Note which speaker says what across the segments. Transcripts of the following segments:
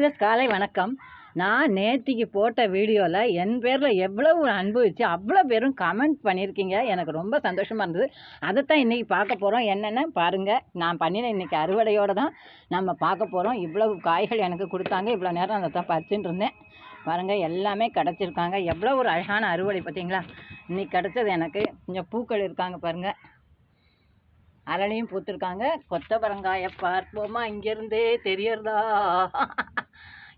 Speaker 1: விதஸ் காலை வணக்கம். நான் நேத்திக்கு போட்ட வீடியோவில் என் பேரில் எவ்வளவு அனுபவிச்சு அவ்வளோ பேரும் கமெண்ட் பண்ணியிருக்கீங்க. எனக்கு ரொம்ப சந்தோஷமாக இருந்தது. அதை தான் இன்றைக்கி பார்க்க போகிறோம் என்னென்ன? பாருங்கள் நான் பண்ணின இன்றைக்கி அறுவடையோடு தான் நம்ம பார்க்க போகிறோம் இவ்வளவு காய்கள் எனக்கு கொடுத்தாங்க. இவ்வளோ நேரம் அதை தான் பறிச்சுட்டு இருந்தேன். பாருங்கள் எல்லாமே கிடச்சிருக்காங்க. எவ்வளோ ஒரு அழகான அறுவடை பார்த்தீங்களா? இன்றைக்கி கிடச்சது எனக்கு. கொஞ்சம் பூக்கள் இருக்காங்க பாருங்கள் அரளியும் பூத்துருக்காங்க. கொத்தவரங்காயை பார்ப்போமா? இங்கேருந்தே தெரியறதா?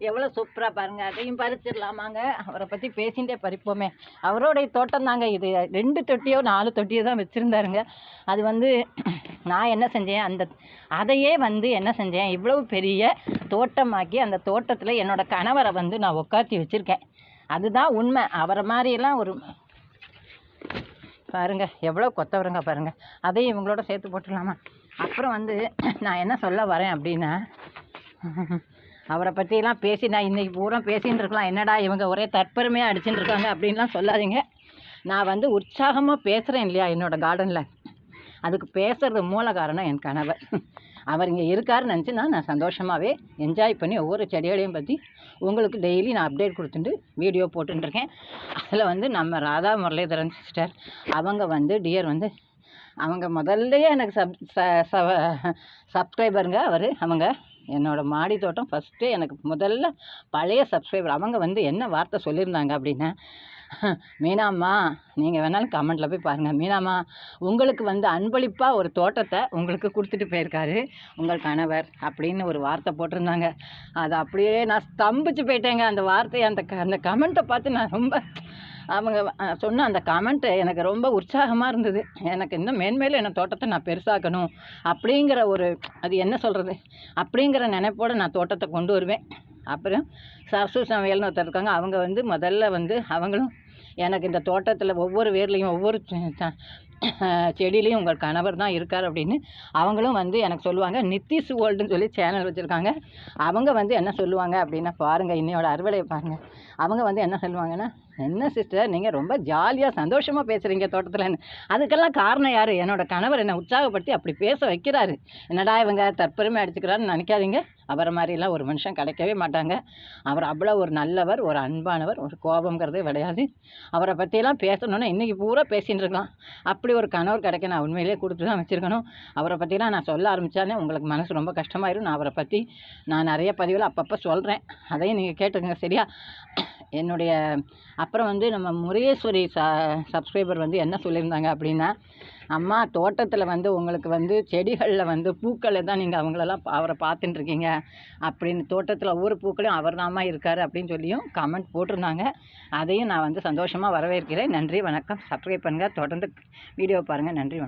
Speaker 1: எவ்வளோ சூப்பராக பாருங்கள் அதையும் பறிச்சிடலாமாங்க. அவரை பற்றி பேசிகிட்டே பறிப்போமே. அவரோடைய தோட்டம் தாங்க இது. ரெண்டு தொட்டியோ நாலு தொட்டியோ தான் வச்சுருந்தாருங்க. அது வந்து நான் என்ன செஞ்சேன்? அந்த அதையே வந்து என்ன செஞ்சேன்? இவ்வளவு பெரிய தோட்டமாக்கி அந்த தோட்டத்தில் என்னோட கணவரை வந்து நான் உட்காத்தி வச்சுருக்கேன். அதுதான் உண்மை. அவரை மாதிரியெல்லாம் ஒரு பாருங்க எவ்வளோ கொத்தவரங்க பாருங்க. அதையும் இவங்களோட சேர்த்து போட்டுடலாமா? அப்புறம் வந்து நான் என்ன சொல்ல வரேன் அப்படின்னா அவரை பற்றியெல்லாம் பேசி நான் இன்றைக்கி பூரா பேசின்னு இருக்கலாம். என்னடா இவங்க ஒரே தற்பெருமையாக அடிச்சுட்டு இருக்காங்க அப்படின்லாம் சொல்லாதீங்க. நான் வந்து உற்சாகமாக பேசுகிறேன் இல்லையா என்னோடய கார்டனில் அதுக்கு பேசுகிறது மூல காரணம் என் கணவர். அவர் இங்கே இருக்காருன்னு நினச்சின்னா நான் சந்தோஷமாகவே என்ஜாய் பண்ணி ஒவ்வொரு செடிகளையும் பற்றி உங்களுக்கு டெய்லி நான் அப்டேட் கொடுத்துட்டு வீடியோ போட்டுருக்கேன் அதில் வந்து நம்ம ராதா முரளிதரன் சிஸ்டர் அவங்க வந்து டியர் வந்து அவங்க முதல்லயே எனக்கு சப் ச சப்ஸ்கிரைபருங்க அவர். அவங்க என்னோடய மாடி தோட்டம் ஃபஸ்ட்டு எனக்கு முதல்ல பழைய சப்ஸ்கிரைபர் அவங்க வந்து என்ன வார்த்தை சொல்லியிருந்தாங்க அப்படின்னா மீனாம்மா நீங்கள் வேணாலும் கமெண்ட்டில் போய் பாருங்கள் மீனாம்மா உங்களுக்கு வந்து அன்பளிப்பாக ஒரு தோட்டத்தை உங்களுக்கு கொடுத்துட்டு போயிருக்காரு உங்கள் கணவர் அப்படின்னு ஒரு வார்த்தை போட்டிருந்தாங்க. அது அப்படியே நான் ஸ்தம்பிச்சு போயிட்டேங்க. அந்த வார்த்தையை அந்த க அந்த கமெண்ட்டை பார்த்து நான் ரொம்ப அவங்க சொன்ன அந்த கமெண்ட்டு எனக்கு ரொம்ப உற்சாகமாக இருந்தது. எனக்கு இன்னும் மேன்மேலும் என்ன தோட்டத்தை நான் பெருசாக்கணும் அப்படிங்கிற ஒரு அது என்ன சொல்கிறது அப்படிங்கிற நினைப்போடு நான் தோட்டத்தை கொண்டு வருவேன். அப்புறம் சரசு சமையல்னு ஒருத்தர் இருக்காங்க. அவங்க வந்து முதல்ல வந்து அவங்களும் எனக்கு இந்த தோட்டத்தில் ஒவ்வொரு வேர்லேயும் ஒவ்வொரு செடியிலையும் உங்கள் கணவர் தான் இருக்கார் அப்படின்னு அவங்களும் வந்து எனக்கு சொல்லுவாங்க. நித்திஷ் வேர்ல்டுன்னு சொல்லி சேனல் வச்சுருக்காங்க. அவங்க வந்து என்ன சொல்லுவாங்க அப்படின்னா பாருங்கள் இன்னையோட அறுவடையை பாருங்கள் அவங்க வந்து என்ன சொல்லுவாங்கன்னா என்ன சிஸ்டர் நீங்கள் ரொம்ப ஜாலியாக சந்தோஷமாக பேசுகிறீங்க தோட்டத்தில். அதுக்கெல்லாம் காரணம் யார்? என்னோட கணவர் என்னை உற்சாகப்படுத்தி அப்படி பேச வைக்கிறாரு. என்னடா இவங்க தற்பெருமை அடிச்சுக்கிறான்னு நினைக்காதீங்க. அவரை மாதிரிலாம் ஒரு மனுஷன் கிடைக்கவே மாட்டாங்க. அவர் அவ்வளோ ஒரு நல்லவர் ஒரு அன்பானவர் ஒரு கோபங்கிறதே கிடையாது. அவரை பற்றியெல்லாம் பேசணுன்னா இன்றைக்கி பூரா பேசின்னு இருக்கலாம் அப்படி ஒரு கணவர் கிடைக்க நான் உண்மையிலே கொடுத்து தான் வச்சுருக்கணும். அவரை பற்றிலாம் நான் சொல்ல ஆரம்பித்தாலே உங்களுக்கு மனசு ரொம்ப கஷ்டமாயிரும். நான் அவரை பற்றி நான் நிறைய பதிவில் அப்பப்போ சொல்கிறேன் அதையும் நீங்கள் கேட்டுக்கோங்க சரியா? என்னுடைய அப்புறம் வந்து நம்ம முருகேஸ்வரி ச சப்ஸ்கிரைபர் வந்து என்ன சொல்லியிருந்தாங்க அப்படின்னா அம்மா தோட்டத்தில் வந்து உங்களுக்கு வந்து செடிகளில் வந்து பூக்களை தான் நீங்கள் அவங்களெல்லாம் அவரை பார்த்துட்டுருக்கீங்க அப்படின்னு தோட்டத்தில் ஒவ்வொரு பூக்களையும் அவர் நாம இருக்கார் அப்படின்னு சொல்லியும் கமெண்ட் போட்டிருந்தாங்க. அதையும் நான் வந்து சந்தோஷமாக வரவேற்கிறேன். நன்றி வணக்கம். சப்ஸ்கிரைப் பண்ணுங்கள் தொடர்ந்து வீடியோ பாருங்கள் நன்றி வணக்கம்.